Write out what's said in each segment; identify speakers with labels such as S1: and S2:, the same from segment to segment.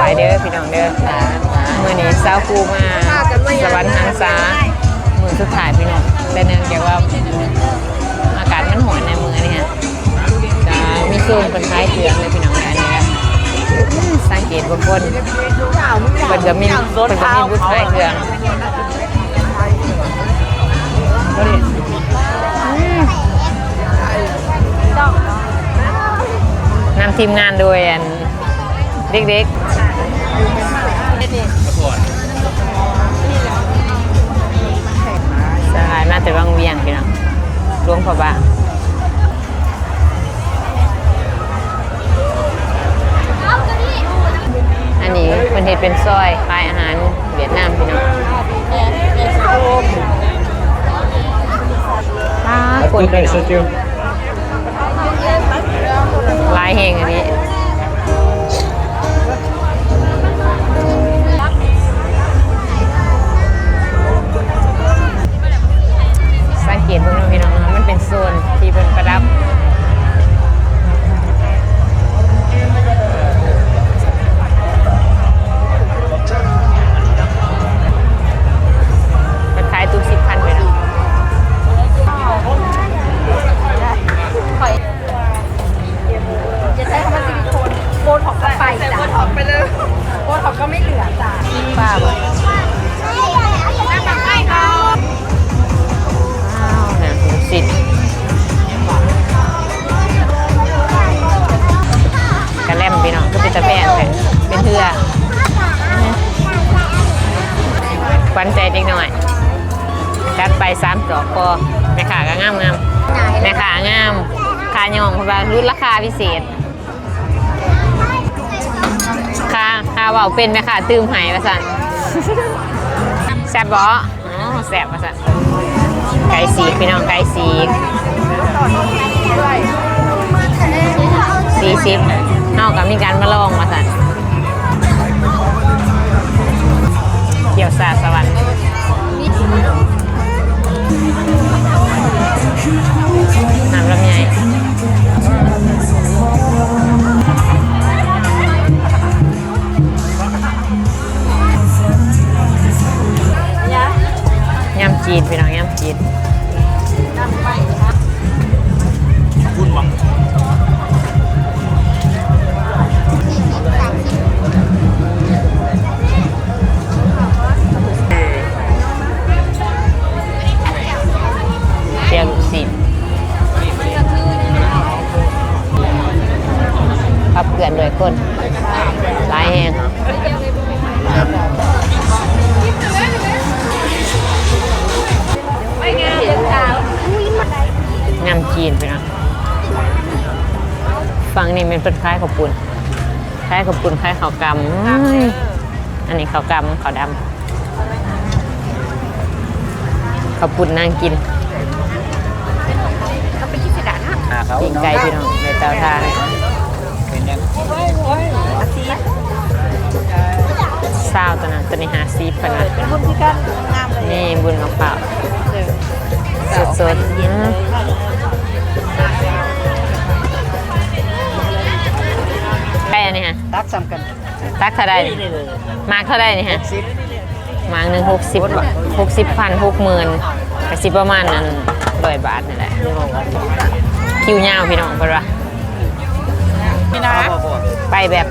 S1: บายเด้อพี่น้องเด้อมื่อนี้สาวคูมาสวรรค์หันษามือสุดท้ายพี่น้องแต่เนื่องจากว่าอากาศมันหอนในมือนี่ฮะจะมีโซนคนท้ายเตืองเลยพี่น้องอันนี้สังเกตบางคนเป็นจะมีเป็นจะมีบุษท้ายเครื่องอืมนำทีมงานโดยเด็กๆ สลายมาแต่บางเวียงพี่น้องหลวงพระบางอันนี้เป็นเห็ดเป็นซอยขายอาหารเวียดนามพี่น้องป้าคนพี่น้องลายเฮงอันนี้ เกตเบิ่งเนาะพี่น้องเนาะมันเป็นโซนที่เป็นประดับมันขายทุกสิบพันไปเนาะ
S2: จะใช้คำว่าซิลิโคนโบท็อกก็ไปจ้ะโบท็อกไปเลยโบท็อกก็ไม่เหลือจ้ะ
S1: ป้าบ ควันใจเด็กหน่อยจัดไปสามจอกพอแม่ขาก็งามงามแม่ขางามขายองเพราะว่ารุ่นราคาพิเศษค่าค่าเว่าเป็นแม่ขาตื้มหายมาสั่นแซ่บบอ๋อแซ่บมาสั่นไก่สีพี่น้องไก่สีสี่สิบเฮากับมีการมาลองมาสั่น กี่ยวซาสวรรค์น้ำลำไย ฝั่งนี้เป็นเป็นคล้ายข้าวปุ้นคล้ายข้าวปุ้นคล้ายข้าวกำอื้ออันนี้ข้าวกำข้าวดำข้าวปุ้นนางกินปีกไก่พี่น้องในเตาทานซาวตัวนั้นตัวนี้หาซีพนะ
S2: บุญที่กันงามเลย
S1: นี่บุญมะพร้าวสดสดๆ
S2: ซ้ำกัน
S1: ตักเท่าไรนี่มาร์กเท่าไรนี่ฮะ
S2: สิบ
S1: มาร์กหนึ่งหกสิบหกสิบพันหกหมื่นกสิประมาณนั้นร้อยบาทนี่แหละคิวยาวพี่น้องเปนวะ
S2: นี่นะ
S1: ไปแบบ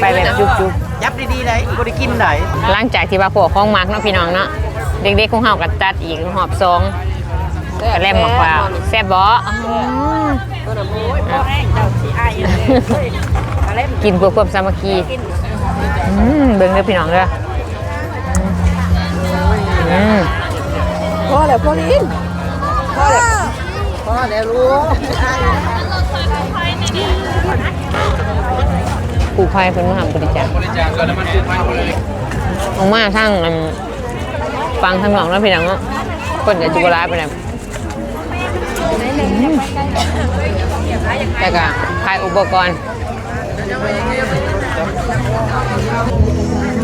S1: ไปแบบจุกจุก
S2: ยับดีๆเลยกูได้กินไหน
S1: ๆหลังจากที่ว่าพวกของมักเนาะพี่น้องเนาะเด็กๆของเฮาก็จัดอีกหอบซอง ก็แลมมะพร้าวแซ่บบ่
S2: ตัวน้ำมูยพ่อแห้งเจ้าสีไอเลยมาเล่น
S1: กินเพื่อความสามัคคีอืมเบิ่งเด้อพี่น้องเด้ออืม
S2: พ่อแล้วพ่อลินพ่อแล้วพ่อแล้วรู้
S1: ผู้ภัยเพิ่นมาทำบริจาค
S3: บริจาคเกินน้ำมันซื้อไฟหมดเลย
S1: ออกมาทางฟังทางหลองแล้วพี่น้องเนาะคนจะจุบลาไปแล้ว แล้ก็ขายอุปกรณ์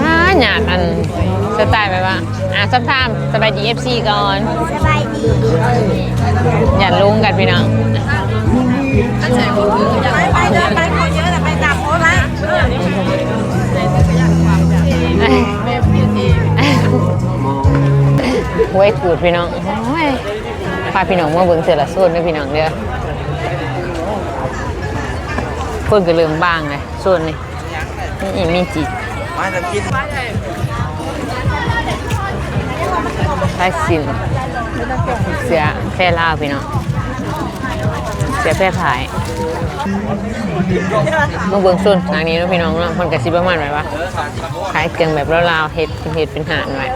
S1: อ่าอยากอันสไตล์แบบว่าอะสัมภาษณ์สบายดีเอฟซีก่อน
S2: สบายดี
S1: อย่าลุ้งกันพี่น้อง
S2: ไปเดินไปคนเยอะแต่ไปตัมโค้ดไหม
S1: หวยขูดพี่น้อง พาพี่น้องมาเบิ่งเสือละโซนด้วยพี่น้องเด้อคนก็เริ่มบ้างเลยโซนนี่นี่อีมีจิ
S3: มาจะกิน
S1: ใช้สินเสือแพร่ลาวพี่น้องเสือแพร่ผายมาเบิ่งโซนทางนี้เนาะพี่น้องเนาะมันก็สิประมาณแบบว่าขายเครื่องแบบลาวๆเฮ็ดเป็นเฮ็ดเป็นหานไว้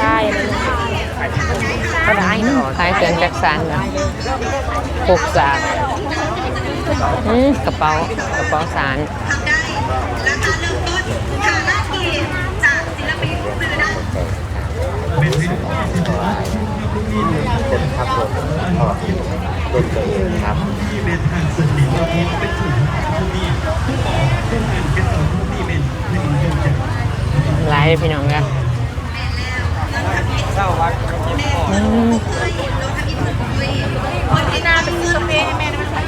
S2: ได้เลย
S1: ก็ได้เนาะขายเครื่องจักสานแบบพวกสากอืมกระเป๋ากระเป๋าสาร
S3: เป็นครับผมขอรถตัวเองครับ
S1: หลายพี่น้องกัน
S3: เจ้าวัด
S1: อืม
S2: ที่หน้าเป็นสเปรย์ให้แม่ได้ไหมคะ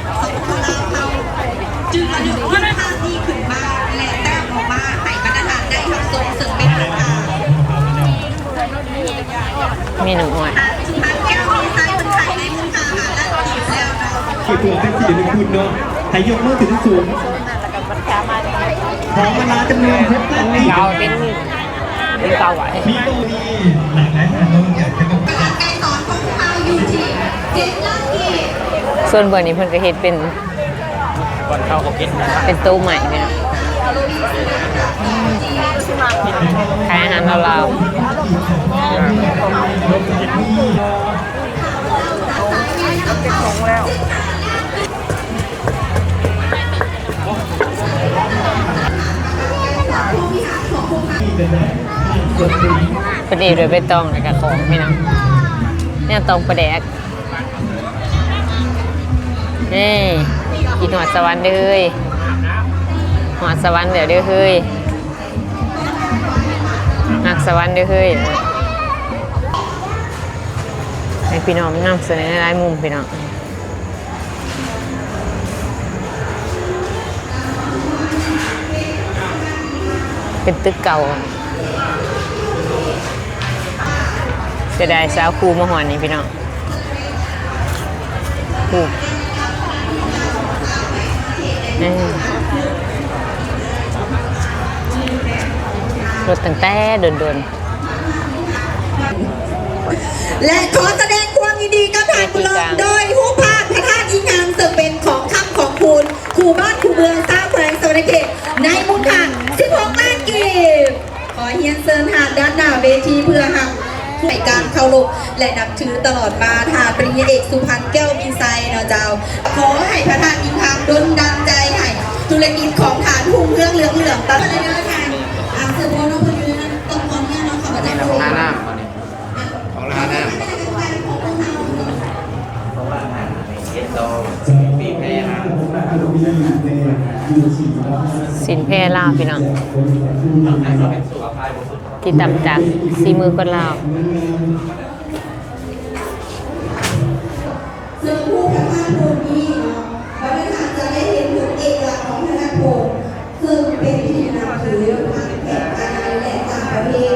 S4: จึงมาดูว่าทางที่ขึ้นมาและแต้มออกมาให้มาตรฐานได้ทับส่งเสริมเป็นทางการ
S1: มีหนึ่งอ้อย
S4: ทางแก้วมีไซส์คนไทยในมุมทางและทีมแล้วเนาะ
S5: ขีดตัวเป็นสีเป็นคุณเนาะใช้ยกมือถึงสูง พร้อมเวลาจำนวนพบกันนี่
S1: เกาเป็นเป็นเกาไหว
S5: มีโตดีหลากหลายทางเราอยากจะบอก
S4: การสอนของเราอยู่ที่เจ็ดล้านเกต
S1: ส่วนเบอร์นี้เพิ่นก็เฮ็ดเป็น
S3: ก่อนเข้าก็กินะ
S1: เป็นตู้ใหม่เนี่ยขายอาหาร
S3: เราเรา
S4: เก็บของแลา
S1: ว พอดีโดยใบตองแล้วก็ของพี่น้องเนี่ยตองประแดกนี่กินหอดสวรรค์เด้ยหอดสวรรค์เดี๋ยวเด้อเฮ้ยหักสวรรค์เด้อเฮ้ยให้พี่น้องนำเสนอหลายมุมพี่น้อง เป็นตึกเก่าเสียดายสาวครูมาหอนนี่พี่น้องครูเอ้ยรถตั้งแต่โดน
S4: และขอแสดงความยินดีกับทางกุลองโดยผู้พานพระธาตุอิงามซึ่งเป็นของคำของคุณครูบ้านครูเมืองสร้างแขวงสวรรณเขต ด้านหน้าเวทีเพื่อหักในการเคารพและนับถือตลอดมาทานปริญญาเอกสุพรรณแก้วมีไซเนาะเจ้า ขอให้พระธาตุอิงคามดลดันใจให้ธุรกิจของฐานหุ่งเรื่องเหลืองเหลืองๆตลอดเลยนะคะอ่าเสร์โบน้องคนนี้นต้องขอเนี่ยเนาะขอประทาน
S3: ของร้านน้ำก่อนนี่ของร้านน้ำเย็นโตปีแพ้นะ
S1: สินเพลาพี่น้อง ที่ตำจากสีมือคนลาว
S4: ซึ่งผู้พระธาตุโพธิ์นี้เนาะบริษัทจะได้เห็นถึงเอกลักษณ์ของพระธาตุโพธิ์ซึ่งเป็นที่นับถือทางแถบอาณาและต่างประเทศ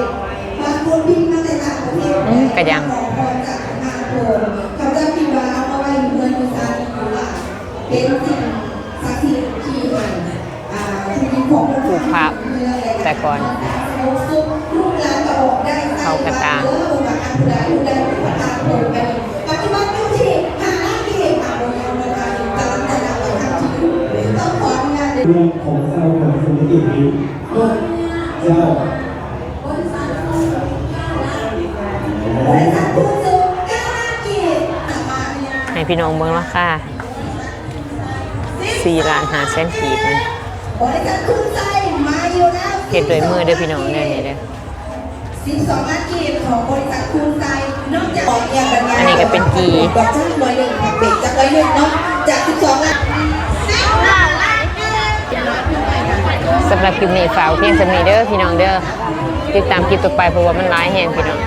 S4: บางคนบินมาแต่ต่างประเทศ
S1: อืมกระยัง
S4: ขอพรจากพระธาตุโพธิ์เขาจะคิดว่าเอามาไว้อยู่เมืองอุตสาหกรรมว่าเป็นสิ่งศักดิ์สิทธิ์ที่ให้อ่าที่ดินของพระ
S1: ผูกพับแต่ก่อน เห็
S4: นมาบนยอดการกำลังจะนำไปทำที่ต้องขออนุญาตเศ
S5: ร้าของธุรกิจนี้เจ้า
S4: รคู่เจ้ากิน
S1: ให้พี่น้องเมืองราคาสี่ล้านหาแสนกีบมัน
S4: บริษัทคุณใจมาอยู่แล้ว
S1: เฮ็ดด้วยมือเด้อพี่น้องเด้อนี่เด้อ
S4: 12ล้านกีบของบริษัทคุณใจนอกจากของอย่างแบบนี้
S1: อันนี้ก็เป็นกี
S4: ดอกจ้างร้อยหนึ่งผักเบรกจากร้อยหนึ่งเนาะจาก 12ล้าน
S1: สำหรับคลิปนี้ฝากไว้เพียงสำนี้เด้อพี่น้องเด้อติดตามคลิปต่อไปเพราะว่ามันร้ายแหงพี่น้อง